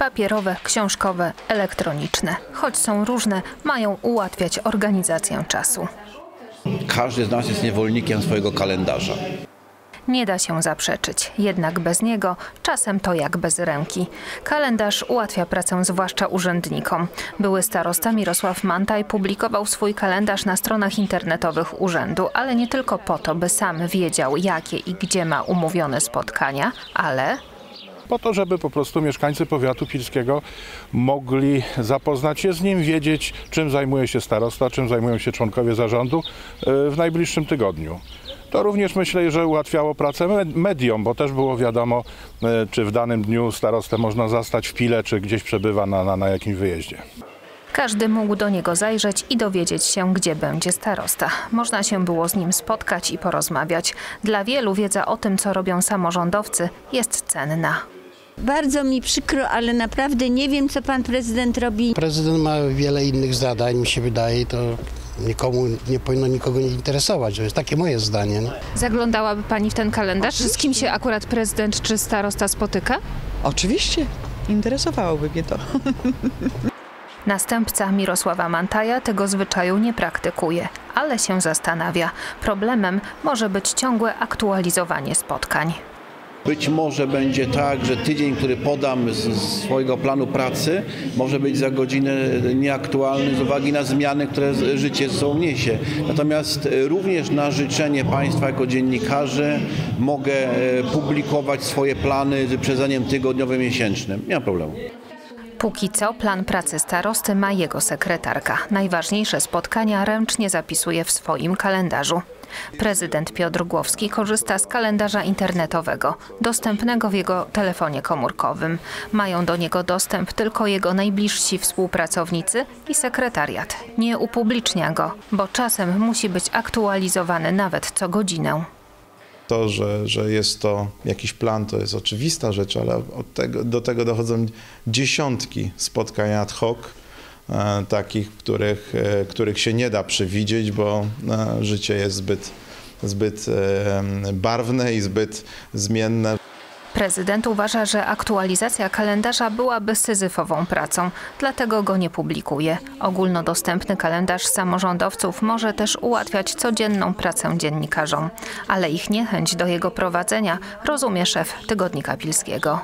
Papierowe, książkowe, elektroniczne. Choć są różne, mają ułatwiać organizację czasu. Każdy z nas jest niewolnikiem swojego kalendarza. Nie da się zaprzeczyć, jednak bez niego czasem to jak bez ręki. Kalendarz ułatwia pracę zwłaszcza urzędnikom. Były starosta Mirosław Mantaj publikował swój kalendarz na stronach internetowych urzędu, ale nie tylko po to, by sam wiedział, jakie i gdzie ma umówione spotkania, ale po to, żeby po prostu mieszkańcy powiatu pilskiego mogli zapoznać się z nim, wiedzieć, czym zajmuje się starosta, czym zajmują się członkowie zarządu e, w najbliższym tygodniu. To również myślę, że ułatwiało pracę med- mediom, bo też było wiadomo, e, czy w danym dniu starostę można zastać w Pile, czy gdzieś przebywa na, na, na jakimś wyjeździe. Każdy mógł do niego zajrzeć i dowiedzieć się, gdzie będzie starosta. Można się było z nim spotkać i porozmawiać. Dla wielu wiedza o tym, co robią samorządowcy, jest cenna. Bardzo mi przykro, ale naprawdę nie wiem, co pan prezydent robi. Prezydent ma wiele innych zadań, mi się wydaje, to nikomu nie powinno nikogo nie interesować. To jest takie moje zdanie. No. Zaglądałaby pani w ten kalendarz? Z kim się akurat prezydent czy starosta spotyka? Oczywiście, interesowałoby mnie to. Następca Mirosława Mantaja tego zwyczaju nie praktykuje, ale się zastanawia. Problemem może być ciągłe aktualizowanie spotkań. Być może będzie tak, że tydzień, który podam z swojego planu pracy, może być za godzinę nieaktualny z uwagi na zmiany, które życie ze sobą niesie. Natomiast e, również na życzenie Państwa jako dziennikarzy mogę e, publikować swoje plany z wyprzedzeniem tygodniowym, miesięcznym. Nie ma problemu. Póki co plan pracy starosty ma jego sekretarka. Najważniejsze spotkania ręcznie zapisuje w swoim kalendarzu. Prezydent Piotr Głowski korzysta z kalendarza internetowego, dostępnego w jego telefonie komórkowym. Mają do niego dostęp tylko jego najbliżsi współpracownicy i sekretariat. Nie upublicznia go, bo czasem musi być aktualizowany nawet co godzinę. To, że, że jest to jakiś plan, to jest oczywista rzecz, ale tego, do tego dochodzą dziesiątki spotkań ad hoc, e, takich, których, e, których się nie da przewidzieć, bo e, życie jest zbyt, zbyt barwne i zbyt zmienne. Prezydent uważa, że aktualizacja kalendarza byłaby syzyfową pracą, dlatego go nie publikuje. Ogólnodostępny kalendarz samorządowców może też ułatwiać codzienną pracę dziennikarzom, ale ich niechęć do jego prowadzenia rozumie szef Tygodnika Pilskiego.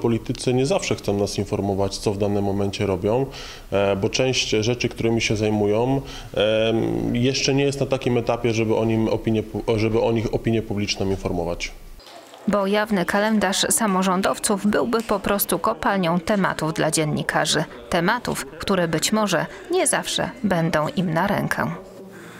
Politycy nie zawsze chcą nas informować, co w danym momencie robią, e, bo część rzeczy, którymi się zajmują, em, jeszcze nie jest na takim etapie, żeby o, nim opinię, żeby o nich opinię publiczną informować. Bo jawny kalendarz samorządowców byłby po prostu kopalnią tematów dla dziennikarzy. Tematów, które być może nie zawsze będą im na rękę.